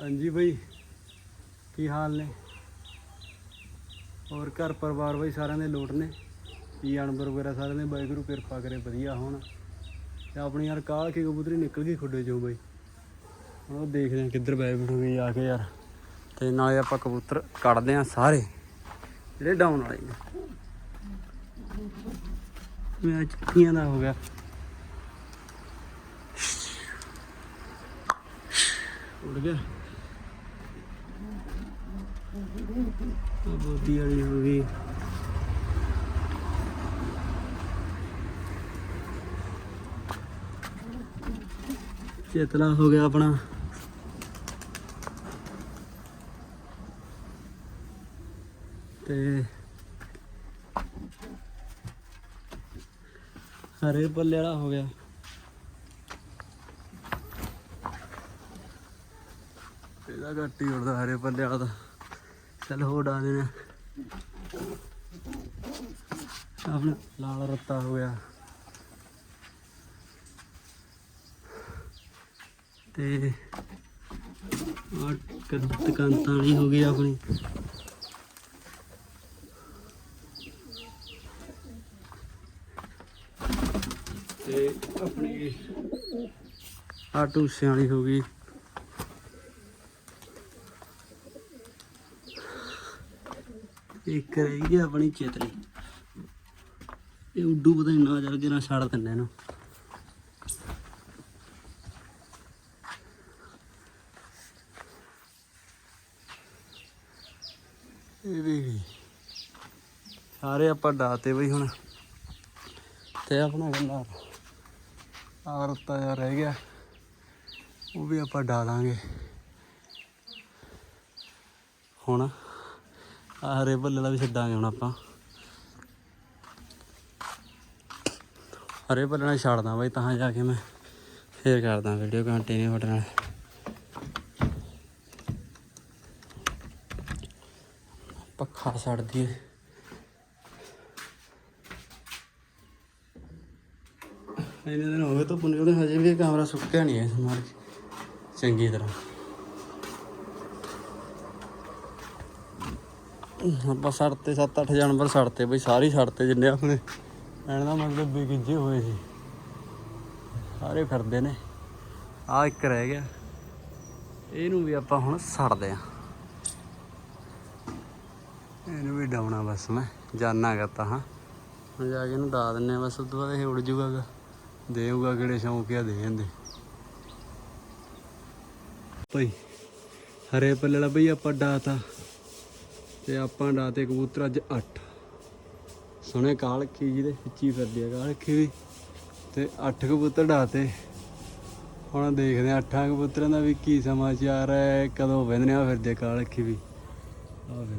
ਹਾਂਜੀ ਬਈ, ਕੀ ਹਾਲ ਨੇ? ਹੋਰ ਘਰ ਪਰਿਵਾਰ ਬਈ ਸਾਰਿਆਂ ਦੇ ਲੋਟ ਨੇ? ਕੀ ਜਾਨਵਰ ਵਗੈਰਾ ਸਾਰਿਆਂ ਦੇ? ਵਾਹਿਗੁਰੂ ਕਿਰਪਾ ਕਰੇ, ਵਧੀਆ ਹੋਣ। ਤੇ ਆਪਣੀ ਯਾਰ ਕਾਲ ਕੇ ਕਬੂਤਰੀ ਨਿਕਲ ਗਈ ਖੁੱਡੇ ਚੋਂ ਬਈ? ਹੁਣ ਉਹ ਦੇਖਦੇ ਆ ਕਿੱਧਰ ਬੈ ਬਿਠੂਗੀ ਆ ਕੇ ਯਾਰ। ਤੇ ਨਾਲੇ ਆਪਾਂ ਕਬੂਤਰ ਕੱਢਦੇ ਆ ਸਾਰੇ, ਜਿਹੜੇ ਡਾਊਨ ਵਾਲੇ ਨੇ। ਮੈਂ ਚਿੱਟੀਆਂ ਦਾ ਹੋ ਗਿਆ। ਉੱਡ ਗਿਆ। ਬੋਦੀ ਵਾਲੀ ਹੋ ਗਈ। ਚੇਤਲਾ ਹੋ ਗਿਆ ਆਪਣਾ। ਤੇ ਹਰੇ ਪੱਲੇ ਵਾਲਾ ਹੋ ਗਿਆ। ਇਹਦਾ ਘੱਟ ਹੀ ਉੜਦਾ ਹਰੇ ਪੱਲੇ ਵਾਲਾ ਤਾਂ। ਚੱਲ ਹੋ ਡਾ ਦੇਣਾ। ਆਪਣਾ ਲਾਲ ਰੱਤਾ ਹੋ ਗਿਆ। ਤੇ ਆ ਕੰਤਾਂ ਵਾਲੀ ਹੋ ਗਈ ਆਪਣੀ। ਤੇ ਆਪਣੀ ਆ ਟੂਸਿਆਂ ਵਾਲੀ ਹੋ ਗਈ। ਇੱਕ ਰਹਿ ਗਈ ਆਪਣੀ ਚੇਤਲੀ ਇਹ ਉੱਡੂ ਪਤਾ ਨਹੀਂ ਨਾ ਚੱਲ ਕੇ ਨਾ ਛੱਡ ਦਿੰਦੇ ਇਹਨੂੰ। ਇਹ ਵੀ ਸਾਰੇ ਆਪਾਂ ਡਾਤੇ ਬਈ ਹੁਣ। ਤੇ ਆਪਣਾ ਗੱਲਾਂ ਆਰਤਾ ਯਾਰ ਰਹਿ ਗਿਆ। ਉਹ ਵੀ ਆਪਾਂ ਡਾਲਾਂਗੇ ਹੁਣ ਆਹ ਹਰੇ ਭੱਲੇ ਦਾ ਵੀ ਛੱਡਾਂਗੇ ਹੁਣ ਆਪਾਂ। ਹਰੇ ਬੱਲੇ ਨਾਲ ਛੱਡਦਾ ਬਾਈ, ਤਾਂ ਜਾ ਕੇ ਮੈਂ ਫੇਰ ਕਰਦਾ ਵੀਡੀਓ ਕੰਟੀਨਿਊ ਤੁਹਾਡੇ ਨਾਲ। ਪੱਖਾ ਛੱਡ ਦਈਏ। ਇਹਨੇ ਦਿਨ ਹੋ ਗਏ ਤਾਂ ਪੁੰਨੇ ਹਜੇ ਵੀ ਕੈਮਰਾ ਸੁੱਕਿਆ ਨਹੀਂ ਹੈ ਸਮਾਰ ਚੰਗੀ ਤਰ੍ਹਾਂ। ਆਪਾਂ ਸੜਤੇ 7-8 ਜਾਨਵਰ ਸੜਤੇ ਬਈ, ਸਾਰੇ ਸੜਤੇ ਜਿੰਨੇ ਆਪਣੇ। ਐਨ ਦਾ ਮਤਲਬ ਵੀ ਗਿੱਜੇ ਹੋਏ ਸੀ। ਸਾਰੇ ਫਿਰਦੇ ਨੇ। ਆ ਇੱਕ ਰਹਿ ਗਿਆ। ਇਹਨੂੰ ਵੀ ਆਪਾਂ ਹੁਣ ਸੜਦੇ ਆ। ਇਹਨੂੰ ਵੀ ਡਾਉਣਾ ਬਸ ਮੈਂ। ਜਾਨਾ ਕਰਤਾ ਹਾਂ। ਹੁਣ ਜਾ ਕੇ ਇਹਨੂੰ ਡਾ ਦਿੰਨੇ ਆ ਬਸ, ਉਸ ਤੋਂ ਬਾਅਦ ਇਹ ਉੜ ਜੂਗਾ ਗਾ। ਦੇਊਗਾ ਕਿਹੜੇ ਸ਼ੌਂਕਿਆ ਦੇ ਜਾਂਦੇ ਭਾਈ ਹਰੇ ਪੱਲੇ ਬਈ ਆਪਾਂ ਡਾਤਾ। ਤੇ ਆਪਾਂ ਡਾਤੇ ਕਬੂਤਰ ਅੱਜ 8 ਸੁਣੇ ਕਾਲਖੀ ਜਿਹਦੇ ਖਿੱਚੀ ਫਿਰਦੀ ਆ ਕਾਲ ਕਾਲਖੀ ਵੀ ਤੇ 8 ਕਬੂਤਰ ਡਾਤੇ ਹੁਣ ਦੇਖਦੇ ਆ 8 ਕਬੂਤਰਾਂ ਦਾ ਵੀ ਕੀ ਸਮਾਚਾਰ ਹੈ, ਕਦੋਂ ਵਹਿੰਦੇ ਆ ਫਿਰਦੇ ਕਾਲ ਕਾਲਖੀ ਵੀ ਆ ਫਿਰ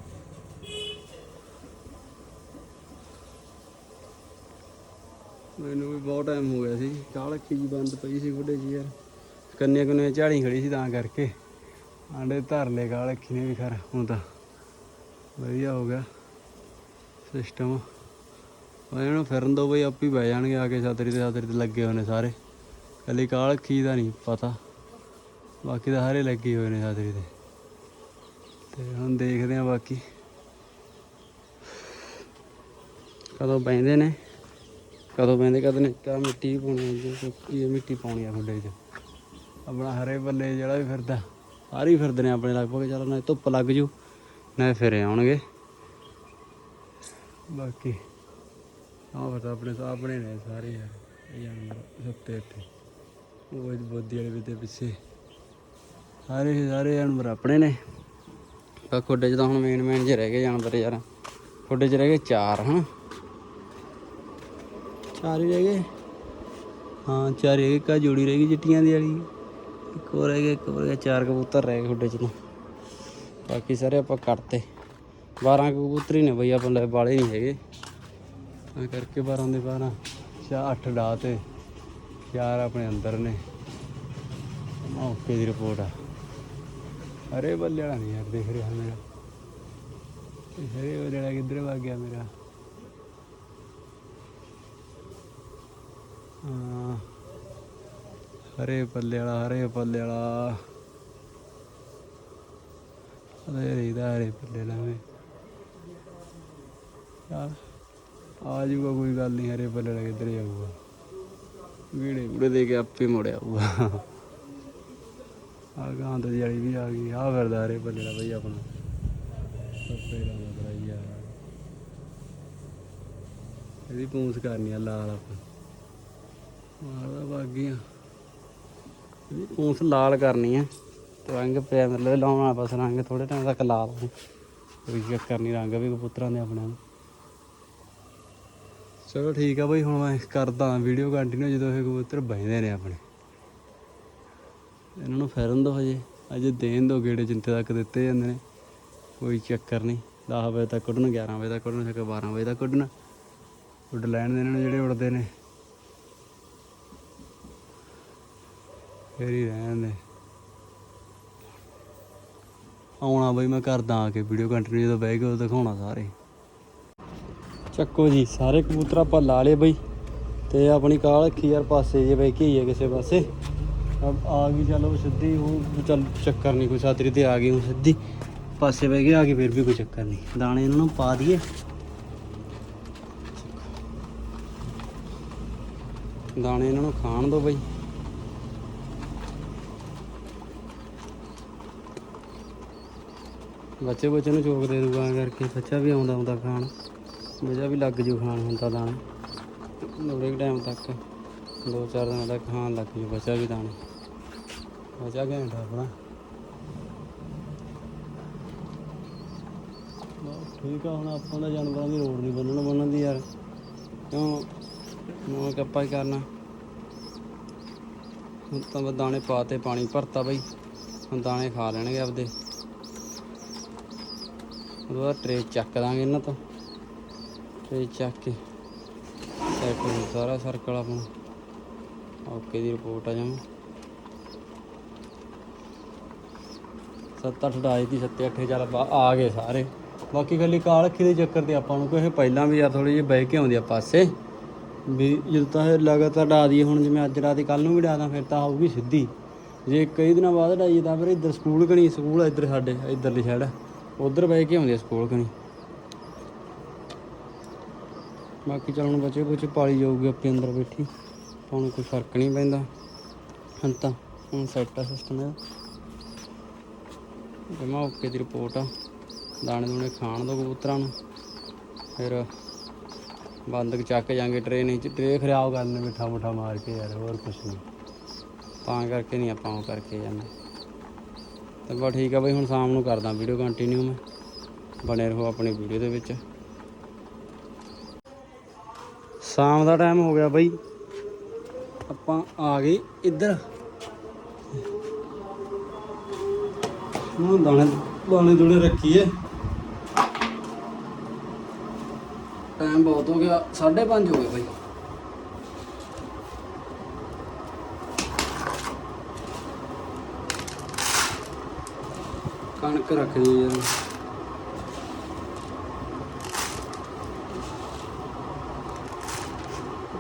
ਮੈਨੂੰ ਵੀ ਬਹੁਤ ਟਾਈਮ ਹੋ ਗਿਆ ਸੀ। ਕਾਲਖੀ ਜੀ ਬੰਦ ਪਈ ਸੀ ਗੁੱਡੇ ਜੀ ਯਾਰ। ਕੰਨੇ ਕੰਨੇ ਝਾੜੀ ਖੜੀ ਸੀ ਤਾਂ ਕਰਕੇ। ਆਂਡੇ ਧਰ ਲਏ ਅੱਖੀ ਨੇ ਵੀ ਖਰ, ਹੁਣ ਤਾਂ। ਵਧੀਆ ਹੋ ਗਿਆ ਸਿਸਟਮ ਉਹ ਇਹਨੂੰ ਫਿਰਨ ਦੋ ਬਈ, ਆਪੇ ਹੀ ਬਹਿ ਜਾਣਗੇ ਆ ਕੇ ਛਾਤਰੀ ਤੇ ਛਾਤਰੀ ਤੇ ਲੱਗੇ ਹੋਏ ਨੇ ਸਾਰੇ। ਕੱਲੀ ਕਾਲਖੀ ਦਾ ਨਹੀਂ ਪਤਾ। ਬਾਕੀ ਤਾਂ ਸਾਰੇ ਲੱਗੇ ਹੋਏ ਨੇ ਛਾਤਰੀ ਤੇ। ਤੇ ਹੁਣ ਦੇਖਦੇ ਆ ਬਾਕੀ। ਕਦੋਂ ਬੈਂਦੇ ਨੇ? ਕਦੋਂ ਪੈਂਦੇ ਕਦੋਂ ਨੇ ਕਾ ਮਿੱਟੀ ਪਾਉਣੀ ਆ ਸੁੱਕੀ ਮਿੱਟੀ ਪਾਉਣੀ ਆ ਖੁੱਡੇ 'ਚ। ਆਪਣਾ ਹਰੇ ਬੱਲੇ ਜਿਹੜਾ ਵੀ ਫਿਰਦਾ, ਸਾਰੇ ਹੀ ਫਿਰਦੇ ਨੇ ਆਪਣੇ, ਲਗਭਗ ਚੱਲ ਨਾ, ਧੁੱਪ ਲੱਗ ਜੂ। ਨਾ ਫਿਰ ਆਉਣਗੇ। ਬਾਕੀ ਆਹ ਫਿਰ ਤਾਂ ਆਪਣੇ ਆਪਣੇ ਨੇ ਸਾਰੇ ਯਾਰ ਜਾਨਵਰ ਸੁੱਤੇ ਇੱਥੇ। ਉਹ ਬੋਦੀ ਵਾਲੇ ਵੀ ਤੇ ਪਿੱਛੇ। ਸਾਰੇ ਸਾਰੇ ਜਾਨਵਰ ਆਪਣੇ ਨੇ। ਬਾ ਖੁੱਡੇ 'ਚ ਤਾਂ ਹੁਣ ਮੇਨ ਮੇਨ ਜੇ ਰਹਿ ਗਏ ਜਾਨਵਰ ਯਾਰ। ਖੁੱਡੇ 'ਚ ਰਹਿ ਗਏ ਚਾਰ ਹਨ? ਚਾਰ ਹੀ ਰਹਿ ਗਏ। ਹਾਂ ਚਾਰ ਰਹਿ ਗਏ। ਕਾ ਜੋੜੀ ਰਹਿ ਗਈ ਚਿੱਟੀਆਂ ਦੀ ਵਾਲੀ। ਇੱਕ ਹੋਰ ਰਹਿ ਗਿਆ ਇੱਕ ਹੋਰ ਰਹਿ ਗਿਆ। ਚਾਰ ਕਬੂਤਰ ਰਹਿ ਗਏ ਖੁੱਡੇ ਚ ਤਾਂ। ਬਾਕੀ ਸਾਰੇ ਆਪਾਂ ਕੱਟਤੇ 12 ਕਬੂਤਰ ਨੇ ਬਈ, ਆਪਾਂ ਲੈ ਵਾਲੇ ਨਹੀਂ ਹੈਗੇ। ਤਾਂ ਕਰਕੇ 12 ਦੇ 12 ਚਾ 8 ਡਾ ਤੇ ਚਾਰ ਆਪਣੇ ਅੰਦਰ ਨੇ। ਓਕੇ ਦੀ ਰਿਪੋਰਟ ਆ। ਅਰੇ ਬੱਲੇ ਵਾਲਾ ਨਹੀਂ ਯਾਰ, ਦੇਖ ਰਿਹਾ ਮੇਰਾ। ਇਹ ਹਰੇ ਬੱਲੇ ਵਾਲਾ ਕਿੱਧਰ ਭੱਗ ਗਿਆ ਮੇਰਾ। ਹਰੇ ਪੱਲੇ ਵਾਲਾ, ਹਰੇ ਪੱਲੇ ਵਾਲਾ। ਅਰੇ ਰੀਦਾ ਹਰੇ ਪੱਲੇ ਲਾਵੇਂ। ਯਾਰ, ਆ ਜਾਊਗਾ ਕੋਈ ਗੱਲ ਨਹੀਂ, ਹਰੇ ਪੱਲੇ ਲਾ ਕਿੱਧਰ ਜਾਊਗਾ ਵੀੜੇ ਵੀੜੇ ਦੇ ਕੇ ਆਪੇ ਮੁੜ ਆਊਗਾ। ਆ ਗਾਂ ਤੋਂ ਜੜੀ ਵੀ ਆ ਗਈ, ਆ ਫਿਰਦਾ ਹਰੇ ਪੱਲੇ ਦਾ ਬਈ ਆਪਣਾ। ਸੱਪੇ ਦਾ ਮਤਲਬ ਯਾਰ ਇਹਦੀ ਪੂੰਸ ਕਰਨੀ ਆ ਲਾਲ ਆਪਾਂ। ਮਾਰਦਾ ਬਾਗੀਆਂ ਇਹਦੀ ਪੂੰਛ ਲਾਲ ਕਰਨੀ ਆ। ਰੰਗ ਪਿਆ ਮਤਲਬ ਲਾਉਣਾ ਬਸ ਰੰਗ ਥੋੜੇ ਟਾਈਮ ਤੱਕ ਲਾ ਲਵਾਂ ਕੋਈ ਚੱਕਰ ਨਹੀਂ ਰੰਗ ਵੀ ਕਬੂਤਰਾਂ ਦੇ ਆਪਣੇ ਨੂੰ ਚਲੋ ਠੀਕ ਆ ਬਈ, ਹੁਣ ਮੈਂ ਕਰਦਾ ਵੀਡੀਓ ਕੰਟੀਨਿਊ ਜਦੋਂ ਇਹ ਕਬੂਤਰ ਬਹਿੰਦੇ ਨੇ ਆਪਣੇ। ਇਹਨਾਂ ਨੂੰ ਫਿਰਨ ਦੋ ਹਜੇ। ਅਜੇ ਦੇਣ ਦੋ ਗੇੜੇ ਜਿੰਤੇ ਤੱਕ ਦਿੱਤੇ ਜਾਂਦੇ ਨੇ। ਕੋਈ ਚੱਕਰ ਨਹੀਂ 10 ਵਜੇ ਤੱਕ ਉੱਡਣ 11 ਵਜੇ ਤੱਕ ਕੱਢਣ ਚੱਕ 12 ਵਜੇ ਤੱਕ ਉੱਡਣ। ਉੱਡ ਲੈਣ ਦੇ ਇਹਨਾਂ ਨੂੰ ਜਿਹੜੇ ਉੱਡਦੇ ਨੇ। ਫੇਰ ਹੀ ਰਹਿਣ ਦੇ। ਆਉਣਾ ਬਈ, ਮੈਂ ਕਰਦਾ ਆ ਕੇ ਵੀਡੀਓ ਕੰਟੀਨਿਊ ਜਦੋਂ ਬਹਿ ਕੇ ਦਿਖਾਉਣਾ ਸਾਰੇ। ਚੱਕੋ ਜੀ, ਸਾਰੇ ਕਬੂਤਰ ਆਪਾਂ ਲਾ ਲਏ ਬਈ। ਤੇ ਆਪਣੀ ਕਾਲ ਰੱਖੀ ਯਾਰ, ਪਾਸੇ ਜੇ ਬਈ ਕੀ ਹੈ ਕਿਸੇ ਪਾਸੇ। ਅਬ ਆ ਗਈ, ਚਲੋ ਸਿੱਧੀ, ਉਹ ਚੱਲ ਚੱਕਰ ਨਹੀਂ, ਕੋਈ ਸਾਤਰੀ ਤੇ ਆ ਗਈ ਹੁਣ ਸਿੱਧੀ। ਪਾਸੇ ਬਹਿ ਕੇ ਆ ਗਈ, ਫਿਰ ਵੀ ਕੋਈ ਚੱਕਰ ਨਹੀਂ। ਦਾਣੇ ਇਹਨਾਂ ਨੂੰ ਪਾ ਦਈਏ। ਦਾਣੇ ਇਹਨਾਂ ਨੂੰ ਖਾਣ ਦਿਓ ਬਈ। ਬੱਚੇ ਬੱਚੇ ਨੂੰ ਚੋਕ ਦੇ ਦੂਗਾ ਕਰਕੇ ਬੱਚਾ ਵੀ ਆਉਂਦਾ ਆਉਂਦਾ ਖਾਣ। ਮਜ਼ਾ ਵੀ ਲੱਗ ਜੂ ਖਾਣ ਹੁੰਦਾ ਦਾਣਾ। ਥੋੜੇ ਟਾਈਮ ਤੱਕ ਦੋ ਚਾਰ ਦਿਨਾਂ ਤੱਕ ਖਾਣ ਲੱਗ ਜੂ ਬੱਚਾ ਵੀ ਦਾਣਾ। ਬੱਚਾ ਘੈਂਟਾ ਆਪਣਾ। ਠੀਕ ਆ, ਹੁਣ ਆਪਾਂ ਦਾ ਜਾਨਵਰਾਂ ਦੀ ਲੋੜ ਨਹੀਂ ਬੰਨਣ ਬੰਨਣ ਦੀ ਯਾਰ। ਕਿਉਂ? ਮੋਹ ਕੱਪਾ ਹੀ ਕਰਨਾ? ਹੁਣ ਤਾਂ ਦਾਣੇ ਪਾਤੇ ਪਾਣੀ ਭਰਤਾ ਬਈ। ਹੁਣ ਦਾਣੇ ਖਾ ਲੈਣਗੇ ਆਪਦੇ। ਉਹਦਾ ਬਾਅਦ ਟਰੇ ਚੱਕ ਦਾਂਗੇ ਇਹਨਾਂ ਤੋਂ। ਟਰੇ ਚੱਕ ਕੇ ਸੈਟ ਸਾਰਾ ਸਰਕਲ ਆਪਣਾ। ਓਕੇ ਦੀ ਰਿਪੋਰਟ ਆ ਜਾਵਾਂ ਸੱਤ ਅੱਠ ਡਾਈ ਦੀ ਸੱਤੇ ਅੱਠੇ ਚੱਲ ਆ ਗਏ ਸਾਰੇ। ਬਾਕੀ ਖਾਲੀ ਕਾਲਖੀ ਦੇ ਚੱਕਰ ਤੇ ਆਪਾਂ ਨੂੰ ਕੋਈ ਪਹਿਲਾਂ ਵੀ ਯਾਰ ਥੋੜੀ ਜਿਹੀ ਬਹਿ ਕੇ ਆਉਂਦੀ ਆ ਪਾਸੇ। ਵੀ ਜਦੋਂ ਤਾਂ ਇਹ ਲਗਾਤਾਰ ਡਾ ਦਈਏ ਹੁਣ ਜਿਵੇਂ ਅੱਜ ਰਾਤ ਕੱਲ ਨੂੰ ਵੀ ਡਾ ਦਾਂ, ਫਿਰ ਤਾਂ ਆਊਗੀ ਸਿੱਧੀ। ਜੇ ਕਈ ਦਿਨਾਂ ਬਾਅਦ ਡਾਈਏ ਤਾਂ ਫਿਰ ਇੱਧਰ ਸਕੂਲ ਕਣੀ ਸਕੂਲ ਆ ਇੱਧਰ ਸਾਡੇ, ਇੱਧਰਲੀ ਸਾਈਡ ਉਧਰ ਬਹਿ ਕੇ ਆਉਂਦੇ ਆ ਸਕੂਲ ਕਣੀ ਬਾਕੀ ਚੱਲ ਹੁਣ ਬੱਚੇ ਕੁਝ ਪਾਲੀ ਜਾਊਗੀ ਆਪੇ ਅੰਦਰ ਬੈਠੀ। ਆਪਾਂ ਨੂੰ ਕੋਈ ਫ਼ਰਕ ਨਹੀਂ ਪੈਂਦਾ। ਹੁਣ ਤਾਂ, ਹੁਣ ਸੈੱਟ ਆ ਸਿਸਟਮ ਇਹਦਾ। ਜਮਾ ਓਕੇ ਦੀ ਰਿਪੋਰਟ ਆ। ਦਾਣੇ ਦੂਣੇ ਖਾਣ ਦੋ ਕਬੂਤਰਾਂ ਨੂੰ। ਫਿਰ ਬੰਦਕ ਚੱਕ ਜਾਂਗੇ ਟਰੇ ਵਿੱਚ ਟਰੇ ਖਰਾਬ ਕਰਨੇ ਮਿੱਠਾ ਮੁੱਠਾ ਮਾਰ ਕੇ ਯਾਰ, ਹੋਰ ਕੁਛ ਨਹੀਂ। ਤਾਂ ਕਰਕੇ ਨਹੀਂ ਆਪਾਂ ਉਹ ਕਰਕੇ ਜਾਂਦੇ। ਤੇ ਬਸ ਠੀਕ ਆ ਬਈ, ਹੁਣ ਸ਼ਾਮ ਨੂੰ ਕਰਦਾ ਵੀਡੀਓ ਕੰਟੀਨਿਊ ਮੈਂ। ਬਣੇ ਰਹੋ ਆਪਣੀ ਵੀਡੀਓ ਦੇ ਵਿੱਚ। ਸ਼ਾਮ ਦਾ ਟਾਈਮ ਹੋ ਗਿਆ ਬਈ। ਆਪਾਂ ਆ ਗਏ ਇੱਧਰ। ਹੁਣ ਦਾਣੇ ਦਾਣੇ ਦੂਣੇ ਰੱਖੀਏ। ਟਾਈਮ ਬਹੁਤ ਹੋ ਗਿਆ 5:30 ਹੋ ਗਏ ਬਈ। ਕਣਕ ਰੱਖ ਜੀ ਯਾਰ।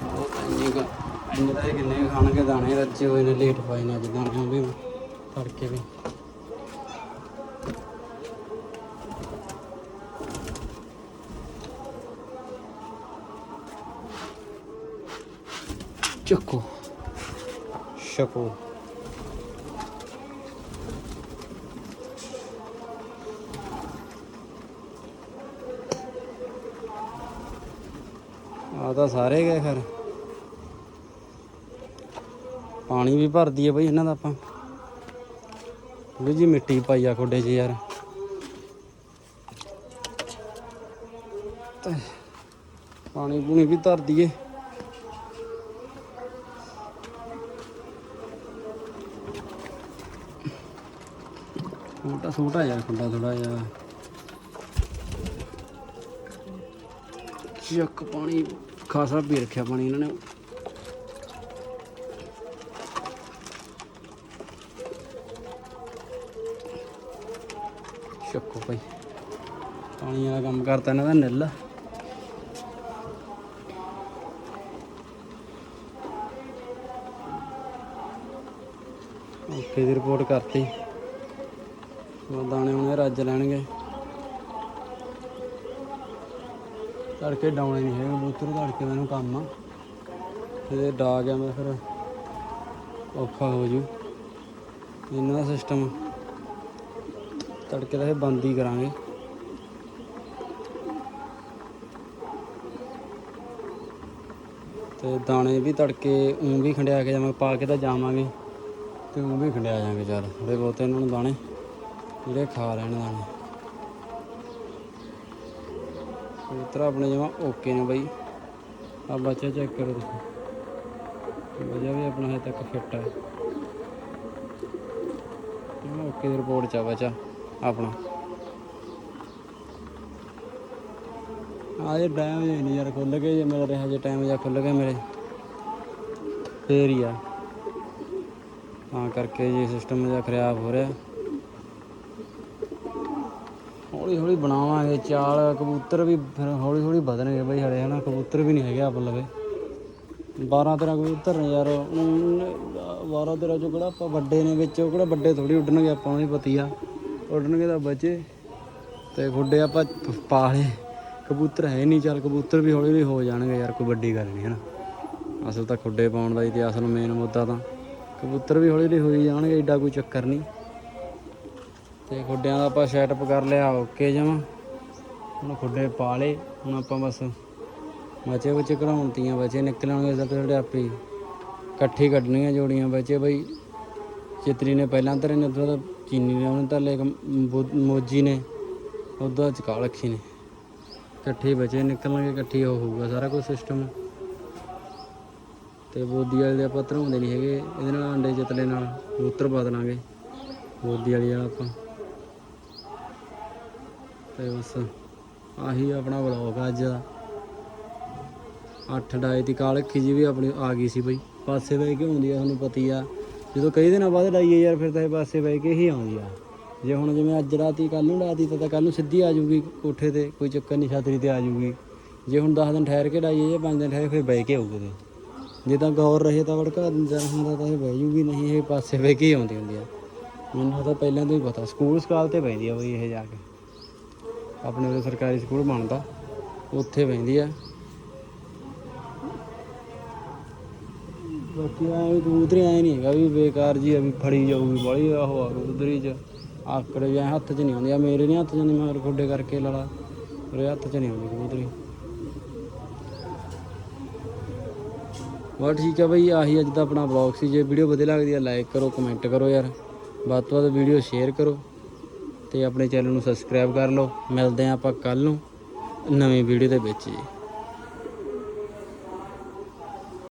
ਬਹੁਤ ਇੰਨੇ ਕੁ ਇੰਨੇ ਤਾਂ ਕਿੰਨੇ ਕੁ ਖਾਣਗੇ ਦਾਣੇ, ਰੱਜੇ ਹੋਏ ਨੇ, ਲੇਟ ਪਾਏ ਨੇ ਅੱਜ ਦਾਣੇ ਵੀ। ਤੜਕੇ ਵੀ। ਚੱਕੋ। ਸ਼ਕੋ ਆ ਤਾਂ ਸਾਰੇ ਗਏ ਫਿਰ ਪਾਣੀ ਵੀ ਭਰਦੀ ਹੈ ਬਈ ਇਹਨਾਂ ਦਾ ਆਪਾਂ। ਵੀ ਜੀ ਮਿੱਟੀ ਪਾਈ ਆ ਖੋਡੇ 'ਚ ਯਾਰ। ਪਾਣੀ ਪੂਣੀ ਵੀ ਧਰ ਦਈਏ ਛੋਟਾ ਛੋਟਾ ਯਾਰ ਖੁੱਡਾ ਥੋੜਾ ਜਿਹਾ। ਚੱਕ ਪਾਣੀ। ਖਾਸਾ ਪੀ ਰੱਖਿਆ ਪਾਣੀ ਇਹਨਾਂ ਨੇ। ਚੱਕੋ ਭਾਈ। ਪਾਣੀ ਵਾਲਾ ਕੰਮ ਕਰਤਾ ਇਹਨਾਂ ਦਾ ਨਿੱਲ। ਓਕੇ ਦੀ ਰਿਪੋਰਟ ਕਰਤੀ। ਦਾਣੇ ਹੁਣੇ ਰੱਜ ਲੈਣਗੇ। ਤੜਕੇ ਡਾਉਣੇ ਨਹੀਂ ਹੈਗੇ, ਕਬੂਤਰ ਤੜਕੇ ਮੈਨੂੰ ਕੰਮ ਆ। ਤੇ ਡਾ ਗਿਆ ਮੈਂ, ਫਿਰ ਔਖਾ ਹੋ ਜੂ। ਇਹਨਾਂ ਦਾ ਸਿਸਟਮ ਤੜਕੇ ਦਾ ਇਹ ਬੰਦ ਹੀ ਕਰਾਂਗੇ। ਤੇ ਦਾਣੇ ਵੀ ਤੜਕੇ ਉਂ ਵੀ ਖੰਡਿਆ ਕੇ ਜਾਵਾਂ ਪਾ ਕੇ ਤਾਂ ਜਾਵਾਂਗੇ, ਤੇ ਉਂ ਵੀ ਖੰਡਿਆ ਜਾਵਾਂਗੇ ਚੱਲ। ਥੋੜੇ ਬਹੁਤੇ ਇਹਨਾਂ ਨੂੰ ਦਾਣੇ, ਜਿਹੜੇ ਖਾ ਲੈਣ ਦਾਣੇ। ਕਬੂਤਰ ਆਪਣੇ ਜਮਾ ਓਕੇ ਨੇ ਬਾਈ। ਆ ਬੱਚਾ ਚੈੱਕ ਕਰੋ ਤੁਸੀਂ। ਵਜਾ ਵੀ ਆਪਣਾ ਹਜੇ ਤੱਕ ਫਿੱਟ ਹੈ ਜਮਾ ਓਕੇ ਦੀ ਰਿਪੋਰਟ ਚ ਆ ਬੱਚਾ, ਆਪਣਾ। ਆ ਇਹ ਟਾਈਮ ਜੇ ਨਹੀਂ ਯਾਰ ਖੁੱਲ ਗਏ, ਜੇ ਮਿਲ ਰਿਹਾ ਜੇ ਟਾਈਮ ਜਾਂ ਖੁੱਲ ਗਿਆ ਮੇਰੇ। ਫੇਰ ਹੀ ਆ। ਤਾਂ ਕਰਕੇ ਜੇ ਸਿਸਟਮ ਜਿਹਾ ਖਰਾਬ ਹੋ ਰਿਹਾ। ਹੌਲੀ ਹੌਲੀ ਬਣਾਵਾਂਗੇ, ਚਾਲ, ਕਬੂਤਰ ਵੀ ਫਿਰ ਹੌਲੀ ਹੌਲੀ ਵਧਣਗੇ ਬਈ ਹਲੇ ਹਨਾ, ਕਬੂਤਰ ਵੀ ਨਹੀਂ ਹੈਗੇ ਆਪ ਲਵੇ। 12 13 ਕਬੂਤਰ ਨੇ ਯਾਰ 12 13 ਚੋਂ ਕਿਹੜਾ ਆਪਾਂ ਵੱਡੇ ਨੇ ਵਿੱਚ, ਉਹ ਕਿਹੜਾ ਵੱਡੇ ਥੋੜੀ ਉੱਡਣਗੇ ਆਪਾਂ ਨੂੰ ਵੀ ਪਤੀ ਆ ਉੱਡਣਗੇ ਤਾਂ ਬੱਚੇ। ਤੇ ਖੁੱਡੇ ਆਪਾਂ ਪਾਲੇ। ਕਬੂਤਰ ਹੈ ਨਹੀਂ, ਚੱਲ ਕਬੂਤਰ ਵੀ ਹੌਲੀ ਹੌਲੀ ਹੋ ਜਾਣਗੇ ਯਾਰ, ਕੋਈ ਵੱਡੀ ਗੱਲ ਨਹੀਂ ਹੈ ਨਾ ਅਸਲ ਤਾਂ ਖੁੱਡੇ ਪਾਉਣ ਦਾ ਹੀ ਤੇ ਅਸਲ ਮੇਨ ਮੁੱਦਾ ਤਾਂ। ਕਬੂਤਰ ਵੀ ਹੌਲੀ ਹੌਲੀ ਹੋਈ ਜਾਣਗੇ, ਏਡਾ ਕੋਈ ਚੱਕਰ ਨਹੀਂ। ਤੇ ਖੁੱਡਿਆਂ ਦਾ ਆਪਾਂ ਸੈਟਅਪ ਕਰ ਲਿਆ ਓਕੇ ਜਮਾ। ਹੁਣ ਖੁੱਡੇ ਪਾ ਲਏ, ਹੁਣ ਆਪਾਂ ਬਸ ਬੱਚੇ ਬੱਚੇ ਕਢਾਉਣਤੀਆਂ ਬੱਚੇ ਨਿਕਲਣਗੇ, ਸਭ ਤੋਂ ਆਪੇ ਹੀ। ਇਕੱਠੀ ਕੱਢਣੀਆਂ ਜੋੜੀਆਂ ਬੱਚੇ ਬਈ। ਚਿਤਰੀ ਨੇ ਪਹਿਲਾਂ ਧਰੇ ਨੇ, ਉਦੋਂ ਚੀਨੀ ਨੇ, ਉਹਨੇ ਧਰ ਲਏ ਇੱਕ ਮੋਜੀ ਨੇ, ਉਦੋਂ ਚਕਾ ਰੱਖੀ ਨੇ। ਇਕੱਠੇ ਬੱਚੇ ਨਿਕਲਣਗੇ, ਇਕੱਠੀ ਉਹ ਹੋਊਗਾ ਸਾਰਾ ਕੁਝ ਸਿਸਟਮ ਤੇ ਬੋਦੀ ਵਾਲੇ ਦੇ ਆਪਾਂ ਧਰਾਉਂਦੇ ਨਹੀਂ ਹੈਗੇ, ਇਹਦੇ ਨਾਲ ਅੰਡੇ ਚਤਲੇ ਨਾਲ ਕਬੂਤਰ ਬਦਲਾਂਗੇ ਬੋਦੀ ਵਾਲੀ ਵਾਲਾ ਆਪਾਂ। ਤੇ ਬਸ ਆਹੀ ਆਪਣਾ ਵਲੌਗ ਅੱਜ ਦਾ। 8 ਡਾਈ ਦੀ ਕਾਲ ਖਿਜੀ ਵੀ ਆਪਣੀ ਆ ਗਈ ਸੀ ਬਈ। ਪਾਸੇ ਬਹਿ ਕੇ ਆਉਂਦੀ ਆ, ਤੁਹਾਨੂੰ ਪਤੀ ਆ। ਜਦੋਂ ਕਈ ਦਿਨਾਂ ਬਾਅਦ ਡਾਈਏ ਯਾਰ, ਫਿਰ ਤਾਂ ਇਹ ਪਾਸੇ ਬਹਿ ਕੇ ਹੀ ਆਉਂਦੀ ਆ। ਜੇ ਹੁਣ ਜਿਵੇਂ ਅੱਜ ਰਾਤੀ ਕੱਲ ਨੂੰ ਡਾਤੀ, ਤਾਂ ਕੱਲ ਨੂੰ ਸਿੱਧੀ ਆ ਜਾਊਗੀ ਕੋਠੇ ਤੇ, ਕੋਈ ਚੱਕਰ ਨਹੀਂ, ਛਾਤਰੀ ਤੇ ਆ ਜਾਊਗੀ। ਜੇ ਹੁਣ 10 ਦਿਨ ਠਹਿਰ ਕੇ ਡਾਈਏ ਜਾਂ 5 ਦਿਨ ਠਹਿਰ ਫਿਰ ਬਹਿ ਕੇ ਆਊਗੀ ਤੇ। ਜੇ ਤਾਂ ਗੌਰ ਰਹੇ ਤਾਂ ਵੜਕਾ ਦਿੰਦਾ ਹੁੰਦਾ, ਤਾਂ ਇਹ ਬਹਿ ਜੂਗੀ, ਨਹੀਂ ਇਹ ਪਾਸੇ ਬਹਿ ਕੇ ਹੀ ਆਉਂਦੀ ਹੁੰਦੀ ਆ। ਮੈਨੂੰ ਤਾਂ ਪਹਿਲਾਂ ਤੋਂ ਹੀ ਪਤਾ, ਸਕੂਲ ਸਕਾਲ ਤੇ ਬਹਿੰਦੀ ਆ ਬਈ ਇਹ ਜਾ ਕੇ। ਆਪਣੇ ਉਰੇ ਸਰਕਾਰੀ ਸਕੂਲ ਬਣਦਾ। ਉੱਥੇ ਬਹਿੰਦੀ ਆ। ਬਾਕੀ ਆ ਵੀ ਕਬੂਤਰੀ ਐ ਨਹੀਂ ਹੈਗਾ ਵੀ ਬੇਕਾਰ ਜੀ ਆ ਵੀ ਫੜੀ ਜਾਊਗੀ ਬੜੀ ਉਹ ਆ ਕਬੂਤਰੀ ਚ। ਆਕੜ ਜਾਂ ਹੱਥ ਚ ਨਹੀਂ ਆਉਂਦੀ, ਆ ਮੇਰੇ ਨਹੀਂ ਹੱਥ ਚ ਨਹੀਂ ਮੈਂ ਖੁੱਡੇ ਕਰਕੇ ਲੜਾ। ਮੇਰੇ ਹੱਥ ਚ ਨਹੀਂ ਆਉਂਦੀ ਕਬੂਤਰੀ। ਵਾ ਠੀਕ ਆ ਬਈ, ਆਹੀ ਅੱਜ ਦਾ ਆਪਣਾ ਵਲੌਗ ਸੀ। ਜੇ ਵੀਡੀਓ ਵਧੀਆ ਲੱਗਦੀ ਆ ਲਾਈਕ ਕਰੋ ਕਮੈਂਟ ਕਰੋ ਯਾਰ। ਵੱਧ ਤੋਂ ਵੱਧ ਵੀਡੀਓ ਸ਼ੇਅਰ ਕਰੋ। ਤੇ ਆਪਣੇ ਚੈਨਲ ਨੂੰ ਸਬਸਕ੍ਰਾਈਬ ਕਰ ਲਓ। ਮਿਲਦੇ ਆ ਆਪਾਂ ਕੱਲ ਨੂੰ ਨਵੀਂ ਵੀਡੀਓ ਦੇ ਵਿੱਚ ਜੀ।